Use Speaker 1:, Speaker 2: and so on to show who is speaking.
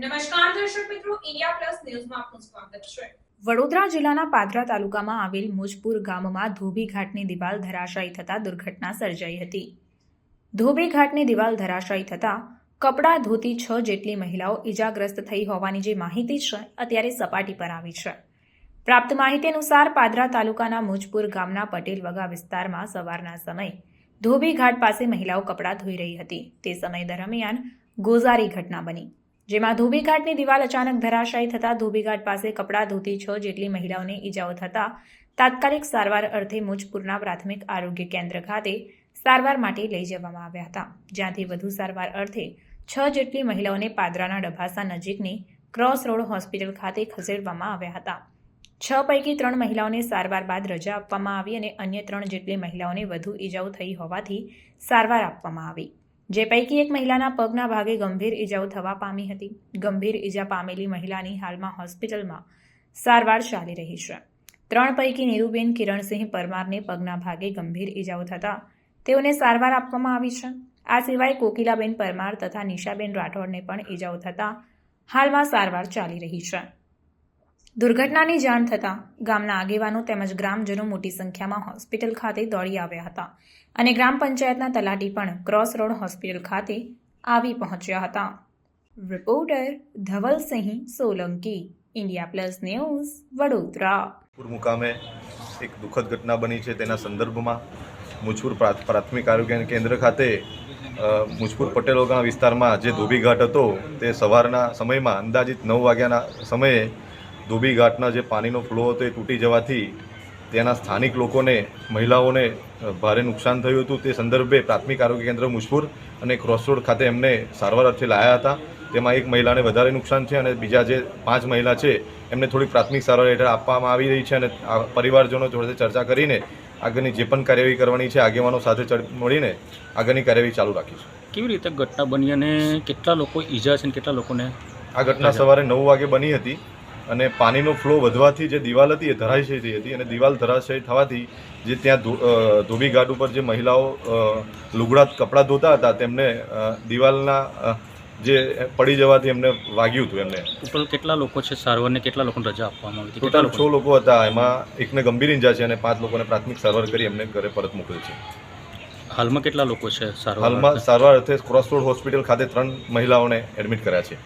Speaker 1: ન્યૂઝમાં આપનું સ્વાગત છે.
Speaker 2: વડોદરા જિલ્લાના પાદરા તાલુકામાં આવેલ મુજપુર ગામમાં ધોબી ઘાટની દિવાલ ધરાશાયી થતાં દુર્ઘટના સર્જાઈ હતી. ધોબી ઘાટની દિવાલ ધરાશાયી થતાં કપડાં ધોતી છ જેટલી મહિલાઓ ઇજાગ્રસ્ત થઈ હોવાની જે માહિતી છે, અત્યારે સપાટી પર આવી છે. પ્રાપ્ત માહિતી અનુસાર પાદરા તાલુકાના મુજપુર ગામના પટેલ વગા વિસ્તારમાં સવારના સમયે ધોબી ઘાટ પાસે મહિલાઓ કપડાં ધોઈ રહી હતી. તે સમય દરમિયાન ગોઝારી ઘટના બની. જેમાં ધોબીઘાટની દિવાલ અચાનક ધરાશાયી થતાં ધોબીઘાટ પાસે કપડાં ધોતી છ જેટલી મહિલાઓને ઈજાઓ થતાં તાત્કાલિક સારવાર અર્થે મુજપુરના પ્રાથમિક આરોગ્ય કેન્દ્ર ખાતે સારવાર માટે લઈ જવામાં આવ્યા હતા. જ્યાંથી વધુ સારવાર અર્થે છ જેટલી મહિલાઓને પાદરાના ડભાસા નજીકની ક્રોસ રોડ હોસ્પિટલ ખાતે ખસેડવામાં આવ્યા હતા. છ પૈકી ત્રણ મહિલાઓને સારવાર બાદ રજા આપવામાં આવી અને અન્ય ત્રણ જેટલી મહિલાઓને વધુ ઈજાઓ થઈ હોવાથી સારવાર આપવામાં આવી. જે પૈકી એક મહિલાના પગના ભાગે ગંભીર ઈજાઓ થવા પામી હતી. ગંભીર ઈજા પામેલી મહિલાની હાલમાં હોસ્પિટલમાં સારવાર ચાલી રહી છે. ત્રણ પૈકી નીરુબેન કિરણસિંહ પરમારને પગના ભાગે ગંભીર ઈજાઓ થતાં તેઓને સારવાર આપવામાં આવી છે. આ સિવાય કોકિલાબેન પરમાર તથા નિશાબેન રાઠોડને પણ ઈજાઓ થતાં હાલમાં સારવાર ચાલી રહી છે. દુર્ઘટનાની જાણ થતાં ગામના આગેવાનો તેમજ ગ્રામજનો મોટી સંખ્યામાં હોસ્પિટલ ખાતે દોડી આવ્યા હતા અને ગ્રામ પંચાયતના તલાટી પણ ક્રોસ રોડ હોસ્પિટલ ખાતે આવી પહોંચ્યા હતા. Reporter Dhavalsinh Solanki, India plus news, Vadodara.
Speaker 3: મુકામે એક દુઃખદ ઘટના બની છે તેના સંદર્ભમાં મુજપુર પ્રા- પ્રાથમિક આરોગ્ય કેન્દ્ર ખાતે મુજપુર પટેલોગા વિસ્તારમાં જે ધોબી ઘાટ હતો તે સવારના સમયમાં અંદાજિત નવ વાગ્યાના સમયે ધોબી ઘાટના જે પાણીનો ફ્લો હતો એ તૂટી જવાથી ત્યાંના સ્થાનિક લોકોને મહિલાઓને ભારે નુકસાન થયું હતું. તે સંદર્ભે પ્રાથમિક આરોગ્ય કેન્દ્ર મુજપુર અને ક્રોસરોડ ખાતે એમને સારવાર અર્થે લાયા હતા. તેમાં એક મહિલાને વધારે નુકસાન છે અને બીજા જે પાંચ મહિલા છે એમને થોડીક પ્રાથમિક સારવાર હેઠળ આપવામાં આવી રહી છે અને પરિવારજનો જોડે ચર્ચા કરીને આગળની જે પણ કાર્યવાહી કરવાની છે આગેવાનો સાથે મળીને આગળની કાર્યવાહી ચાલુ રાખીશું.
Speaker 4: કેવી રીતે ઘટના બની અને કેટલા લોકો ઈજા છે અને કેટલા લોકોને
Speaker 3: આ ઘટના સવારે નવ વાગે બની હતી. અને પાણીનો ફ્લો વધવાથી જે દિવાલ હતી એ ધરાશય થઈ હતી અને દિવાલ ધરાશય થવાથી જે ત્યાં ધો- ધોબી ઘાટ ઉપર જે મહિલાઓ લુગડા કપડાં ધોતા હતા તેમને દિવાલના જે પડી જવાથી એમને વાગ્યું હતું એમને.
Speaker 4: ટોટલ કેટલા લોકો છે સારવારને કેટલા લોકોને રજા આપવામાં આવી
Speaker 3: ટોટલ છ
Speaker 4: લોકો
Speaker 3: હતા. એમાં એકને ગંભીર ઇજા છે અને પાંચ લોકોને પ્રાથમિક સારવાર કરી એમને ઘરે પરત મોકલી છે.
Speaker 4: હાલમાં કેટલા લોકો છે સારવાર
Speaker 3: હાલમાં સારવાર અર્થે ક્રોસ રોડ હોસ્પિટલ ખાતે ત્રણ મહિલાઓને એડમિટ કર્યા છે.